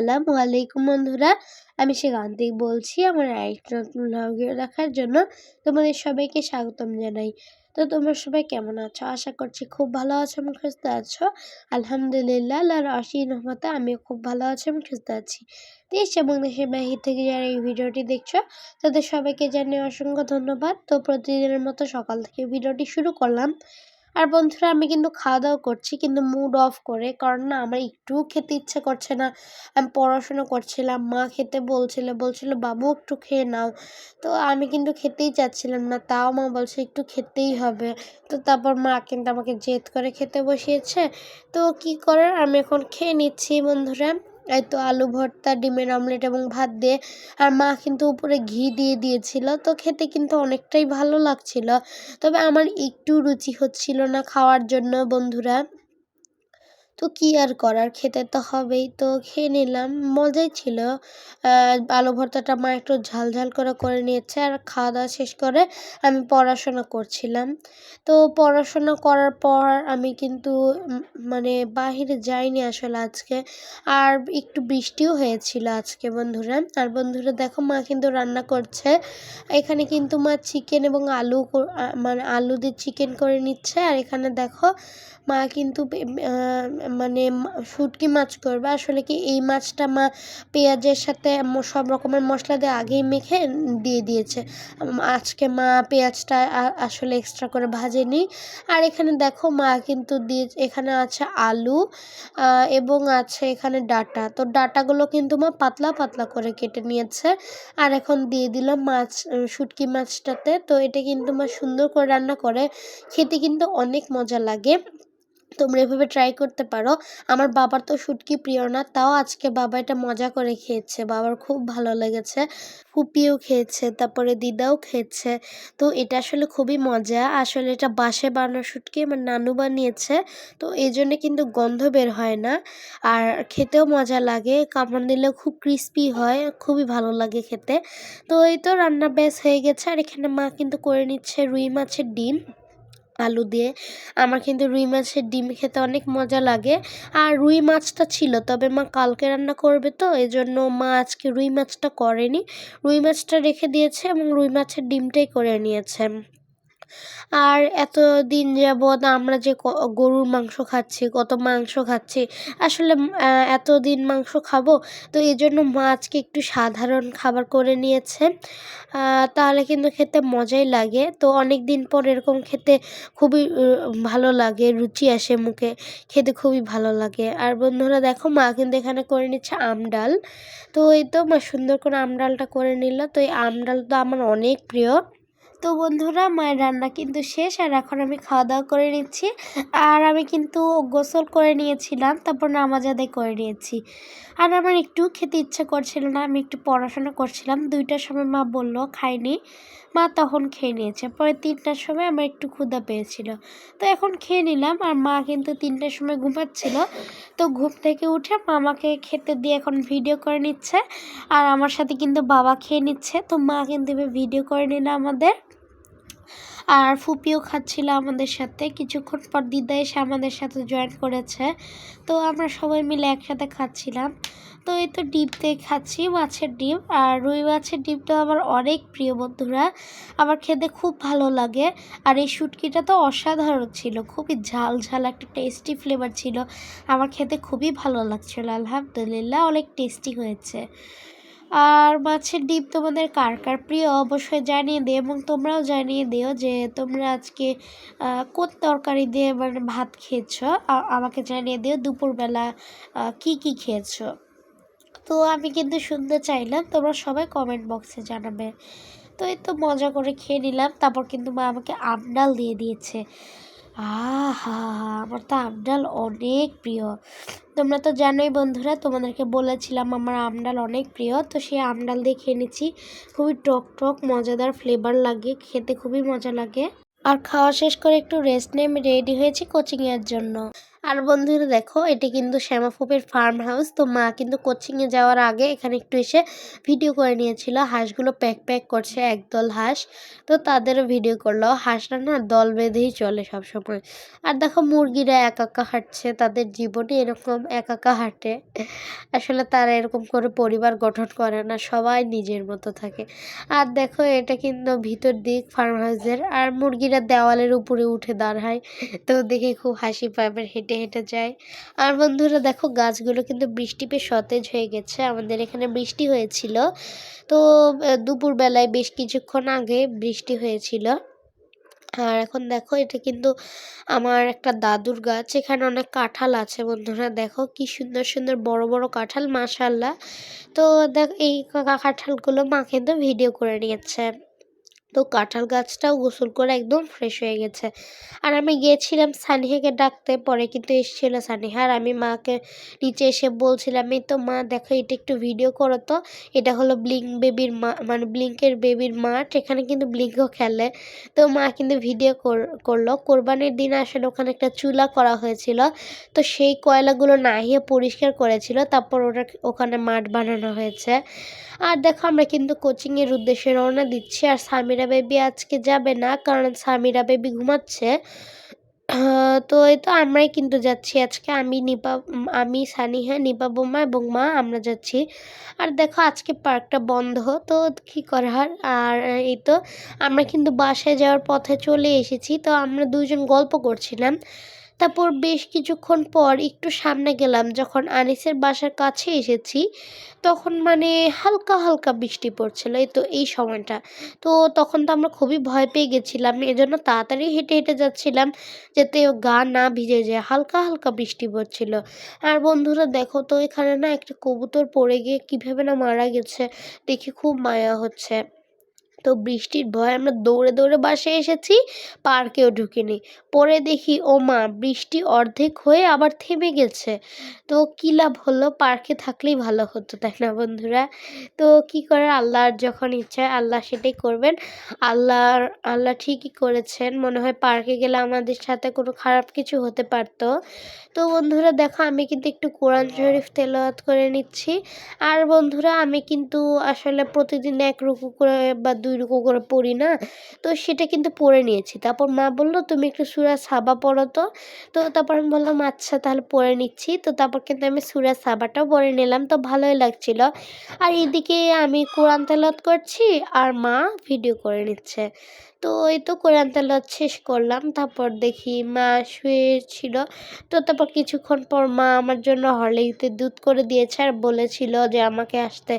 আসসালামু আলাইকুম বন্ধুরা। আমি সেকান্তিক বলছি, আমার আরেকটা নতুন ভিডিও দেখার জন্য তোমাদের সবাইকে স্বাগতম জানাই। তো তোমরা সবাই কেমন আছো? আশা করছি খুব ভালো আছো এবং সুস্থ আছো। আলহামদুলিল্লাহ, আল্লাহর অসীম রহমতে আমিও খুব ভালো আছি এবং সুস্থ আছি। দেশ এবং দেশের বাহির থেকে যারা এই ভিডিওটি দেখছ, তাদের সবাইকে জানিয়ে অসংখ্য ধন্যবাদ। তো প্রতিদিনের মতো সকাল থেকে ভিডিওটি শুরু করলাম। আর বন্ধুরা, আমি কিন্তু খাওয়া দাওয়া করছি, কিন্তু মুড অফ করে। কারণ না, আমার একটুও খেতে ইচ্ছে করছে না। আমি পড়াশুনো করছিলাম, মা খেতে বলছিল বলছিল, বাবু, একটু খেয়ে নাও। তো আমি কিন্তু খেতেই চাচ্ছিলাম না, তাও মা বলছে, একটু খেতেই হবে। তো তারপর মা কিন্তু আমাকে জেদ করে খেতে বসিয়েছে। তো কি করার? আমি এখন খেয়ে নিচ্ছি, বন্ধুরা। এই তো আলু ভর্তা, ডিমের অমলেট এবং ভাত দিয়ে। আর মা কিন্তু উপরে ঘি দিয়ে দিয়েছিল, তো খেতে কিন্তু অনেকটাই ভালো লাগছিল। তবে আমার একটু রুচি হচ্ছিল না খাওয়ার জন্য বন্ধুরা। তো কী আর করার? খেতে তো হবেই। তো খেয়ে নিলাম। মজাই ছিল। আলু ভর্তাটা মা একটু ঝাল ঝাল করে করে নিয়েছে আর খাওয়া দাওয়া শেষ করে আমি পড়াশোনা করছিলাম। তো পড়াশোনা করার পর আমি কিন্তু মানে বাহিরে যাইনি আসলে আজকে। আর একটু বৃষ্টিও হয়েছিল আজকে বন্ধুরা। আর বন্ধুরা দেখো মা কিন্তু রান্না করছে। এখানে কিন্তু মা চিকেন এবং আলু মানে আলু দিয়ে চিকেন করে নিচ্ছে। আর এখানে দেখো মা কিন্তু মানে শুটকি মাছ করবে। আসলে কি এই মাছটা মা পেঁয়াজের সাথে সব রকমের মশলা দিয়ে আগেই মেখে দিয়ে দিয়েছে। আজকে মা পেঁয়াজটা আসলে এক্সট্রা করে ভাজেনি আর এখানে দেখো মা কিন্তু দিয়ে, এখানে আছে আলু এবং আছে এখানে ডাটা। তো ডাটাগুলো কিন্তু মা পাতলা পাতলা করে কেটে নিয়েছে। আর এখন দিয়ে দিলাম মাছ শুটকি মাছটাতে। তো এটা কিন্তু মা সুন্দর করে রান্না করে। খেতে কিন্তু অনেক মজা লাগে। তোমরা এভাবে ট্রাই করতে পারো। আমার বাবার তো শুটকি প্রিয় না, তাও আজকে বাবা এটা মজা করে খেয়েছে। বাবার খুব ভালো লেগেছে, ফুপিও খেয়েছে, তারপরে দিদাও খেয়েছে। তো এটা আসলে খুবই মজা। আসলে এটা বাসে বানানো শুটকি আমার নানু বানিয়েছে, তো এই জন্যে কিন্তু গন্ধ বের হয় না। আর খেতেও মজা লাগে, কামড় দিলেও খুব ক্রিস্পি হয়, খুবই ভালো লাগে খেতে। তো এই তো রান্না ব্যাস হয়ে গেছে, আর এখানে মা কিন্তু করে নিচ্ছে রুই মাছের ডিম। আলু দিয়ে। আমার কিন্তু রুই মাছের ডিম খেতে অনেক মজা লাগে। আর রুই মাছটা ছিল, তবে মা কালকে রান্না করবে তো এই জন্য মা আজকে রুই মাছটা করেনি। রুই মাছটা রেখে দিয়েছে এবং রুই মাছের ডিমটাই করে নিয়েছে। আর এত দিন যাবৎ আমরা যে গরুর মাংস খাচ্ছি, কত মাংস খাচ্ছি, আসলে এত দিন মাংস খাব, তো এই জন্য মা আজকে একটু সাধারণ খাবার করে নিয়েছে। তাহলে কিন্তু খেতে মজাই লাগে। তো অনেক দিন পর এরকম খেতে খুবই ভালো লাগে, রুচি আসে মুখে, খেতে খুবই ভালো লাগে। আর বন্ধুরা দেখো, মা কিন্তু এখানে করে নিচ্ছে আমডাল তো এই তো মা সুন্দর করে আমডালটা করে নিল। তো এই আমডাল তো আমার অনেক প্রিয়। তো বন্ধুরা, মায়ের রান্না কিন্তু শেষ, আর এখন আমি খাওয়া দাওয়া করে নিচ্ছি। আর আমি কিন্তু গোসল করে নিয়েছিলাম, তারপর নামাজ আদায় করে নিয়েছি। আর আমার একটু খেতে ইচ্ছা করছিল না, আমি একটু পড়াশোনা করছিলাম, দুইটার সময় মা বলল, খাইনি। মা তখন খেয়ে নিয়েছে, পরে তিনটার সময় আমার একটু ক্ষুদা পেয়েছিল। তো এখন খেয়ে নিলাম, আর মা কিন্তু তিনটার সময় ঘুমাচ্ছিল। তো ঘুম থেকে উঠে মা আমাকে খেতে দিয়ে এখন ভিডিও করে নিচ্ছে, আর আমার সাথে কিন্তু বাবা খেয়ে নিচ্ছে। তো মা কিন্তু ভিডিও করে নিল আমাদের। আর ফুপিও খাচ্ছিল আমাদের সাথে। কিছুক্ষণ পর দিদা এসে আমাদের সাথে জয়েন করেছে। তো আমরা সবাই মিলে একসাথে খাচ্ছিলাম। তো এই তো ডিম দিয়ে খাচ্ছি, মাছের ডিম। আর রুই মাছের ডিমটা আমার অনেক প্রিয় বন্ধুরা। আমার খেতে খুব ভালো লাগে। আর এই শুটকিটা তো অসাধারণ ছিল। খুবই ঝাল ঝাল একটা টেস্টি ফ্লেভার ছিল। আমার খেতে খুবই ভালো লাগছিল, আলহামদুলিল্লাহ, অনেক টেস্টি হয়েছে। আর মাছের ডিম তোমাদের কার কার প্রিয় অবশ্যই জানিয়ে দিও এবং তোমরাও জানিয়ে দিও যে তোমরা আজকে কোন তরকারি দিয়ে মানে ভাত খেয়েছো? আমাকে জানিয়ে দিও দুপুরবেলা কি কি খেয়েছো। তো আমি কিন্তু শুনতে চাইলাম, তোমরা সবাই কমেন্ট বক্সে জানাবে। তো এই তো মজা করে খেয়ে নিলাম, তারপর কিন্তু মা আমাকে আমডাল দিয়ে দিয়েছে। আহা, আমার তো আমডাল অনেক প্রিয়। তোমরা তো জানোই বন্ধুরা, তোমাদেরকে বলেছিলাম আমার আমডাল অনেক প্রিয়, তো সেই আমডাল দিয়ে খেয়ে নিচ্ছি। খুবই টক টক, মজাদার ফ্লেভার লাগে, খেতে খুবই মজা লাগে। আর খাওয়া শেষ করে একটু রেস্ট নিয়ে আমি রেডি হয়েছি কোচিংয়ের জন্য। আর বন্ধুরা দেখো, এটি কিন্তু শ্যামাফুপের ফার্ম হাউস তো মা কিন্তু কোচিংয়ে যাওয়ার আগে এখানে একটু এসে ভিডিও করে নিয়েছিল। হাঁসগুলো প্যাক প্যাক করছে, একদল হাঁস। তো তাদেরও ভিডিও করল। হাঁসরা না দল বেঁধেই চলে সবসময়। আর দেখো, মুরগিরা একা একা হাঁটছে। তাদের জীবনে এরকম একা একা হাঁটে। আসলে তারা এরকম করে পরিবার গঠন করে না, সবাই নিজের মতো থাকে। আর দেখো, এটা কিন্তু ভিতর দিক ফার্ম হাউসের আর মুরগিরা দেওয়ালের উপরে উঠে দাঁড়ায়। তো দেখে খুব হাসি পাবে হেঁটে হেঁটে হেঁটে যায়। আর বন্ধুরা দেখো, গাছগুলো কিন্তু বৃষ্টি পেয়ে সতেজ হয়ে গেছে। আমাদের এখানে বৃষ্টি হয়েছিল। তো দুপুরবেলায় বেশ কিছুক্ষণ আগে বৃষ্টি হয়েছিল। আর এখন দেখো, এটা কিন্তু আমার একটা দাদুর গাছ। এখানে অনেক কাঁঠাল আছে বন্ধুরা। দেখো, কি সুন্দর সুন্দর, বড় বড় কাঁঠাল মাশাল্লাহ তো দেখ, এই কাঁঠালগুলো মা কিন্তু ভিডিও করে নিয়েছে। তো কাঁঠাল গাছটাও গোসল করে একদম ফ্রেশ হয়ে গেছে। আর আমি গিয়েছিলাম সানিহাকে ডাকতে, পরে কিন্তু এসেছিল সানিহা। আর আমি মাকে নিচে এসে বলছিলাম, এই তো মা, দেখো এটা একটু ভিডিও করো তো। এটা হলো ব্লিঙ্ক বেবির মা মানে ব্লিঙ্কের বেবির মাঠ। এখানে কিন্তু ব্লিঙ্কও খেলে। তো মা কিন্তু ভিডিও করল। কোরবানির দিন আসলে ওখানে একটা চুলা করা হয়েছিল। তো সেই কয়লাগুলো নাহিয়ে পরিষ্কার করেছিল। তারপর ওটা ওখানে মাঠ বানানো হয়েছে। আর দেখো আমরা কিন্তু কোচিংয়ের উদ্দেশ্যে রওনা দিচ্ছি। আর সামিরা বেবি আজকে যাবে না, কারণ সামিরা বেবি ঘুমাচ্ছে। তো এই তো আমরাই কিন্তু যাচ্ছি আজকে। আমি, নিপা আমি, সানিহা, নিপা বোমা এবং মা, আমরা যাচ্ছি। আর দেখো আজকে পার্কটা বন্ধ, তো কী করার? আর এই তো আমরা কিন্তু বাসায় যাওয়ার পথে চলে এসেছি, তো আমরা দুজন গল্প করছিলাম। তারপর বেশ কিছুক্ষণ পর একটু সামনে গেলাম, যখন আনিসের বাসার কাছে এসেছি। তখন মানে হালকা হালকা বৃষ্টি পড়ছিল, এই তো এই সময়টা। তো তখন তো আমরা খুবই ভয় পেয়ে গেছিলাম, এজন্য তাড়াতাড়ি হেঁটে হেঁটে যাচ্ছিলাম, যাতে গা না ভিজে যায়। হালকা হালকা বৃষ্টি পড়ছিল। আর বন্ধুরা দেখো তো, এখানে না একটা কবুতর পড়ে গিয়ে কীভাবে না মারা গেছে, দেখি খুব মায়া হচ্ছে। তো বৃষ্টির ভয় আমরা দৌড়ে দৌড়ে বাসে এসেছি, পার্কেও ঢুকিনি। পরে দেখি, ও মা, বৃষ্টি অর্ধেক হয়ে আবার থেমে গেছে। তো কী লাভ হলো? পার্কে থাকলেই ভালো হতো, তাই না বন্ধুরা? তো কি করে? আল্লাহর যখন ইচ্ছা আল্লাহ সেটাই করবেন। আল্লাহর, আল্লাহ ঠিকই করেছেন। মনে হয় পার্কে গেলে আমাদের সাথে কোনো খারাপ কিছু হতে পারতো। তো বন্ধুরা, দেখো, আমি কিন্তু একটু কোরআন শরীফ তেলাওয়াত করে নিচ্ছি। আর বন্ধুরা, আমি কিন্তু আসলে প্রতিদিন এক রুকু করে বা দুই রুকু করে পড়ি, না? তো সেটা কিন্তু পড়ে নিয়েছি। তারপর মা বলল, তুমি একটু সুরা সাবা পড়ো তো। তো তারপর আমি বললাম আচ্ছা তাহলে পড়ে নিচ্ছি। তো তারপর কিন্তু আমি সুরা সাবাটাও পড়ে নিলাম। তো ভালোই লাগছিল। আর এদিকে আমি কোরআন তেলাওয়াত করছি আর মা ভিডিও করে নিচ্ছে। তো এই তো কোরআন তেলাওয়াত শেষ করলাম। তারপর দেখি মা শুয়েছিল। তো তারপর কিছুক্ষণ পর মা আমার জন্য হরলিক্সে দুধ করে দিয়েছে আর বলেছিল যে, আমাকে আসতে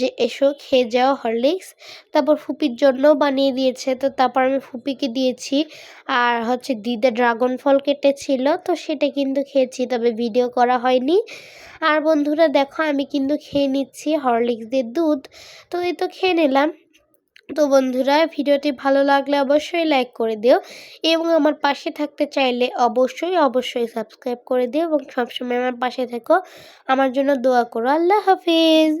যে, এসো, খেয়ে যাও হরলিক্স। তারপর ফুপির জন্যও বানিয়ে দিয়েছে। তো তারপর আমি ফুপিকে দিয়েছি। আর হচ্ছে দিদা ড্রাগন ফল কেটেছিল, তো সেটা কিন্তু খেয়েছি, তবে ভিডিও করা হয়নি। আর বন্ধুরা দেখো, আমি কিন্তু খেয়ে নিচ্ছি হরলিক্স দিয়ে দুধ। তো এই তো খেয়ে নিলাম। তো বন্ধুরা, ভিডিওটি ভালো লাগলে অবশ্যই লাইক করে দিও এবং আমার পাশে থাকতে চাইলে অবশ্যই অবশ্যই সাবস্ক্রাইব করে দিও এবং সবসময় আমার পাশে থেকো। আমার জন্য দোয়া করো। আল্লাহ হাফিজ।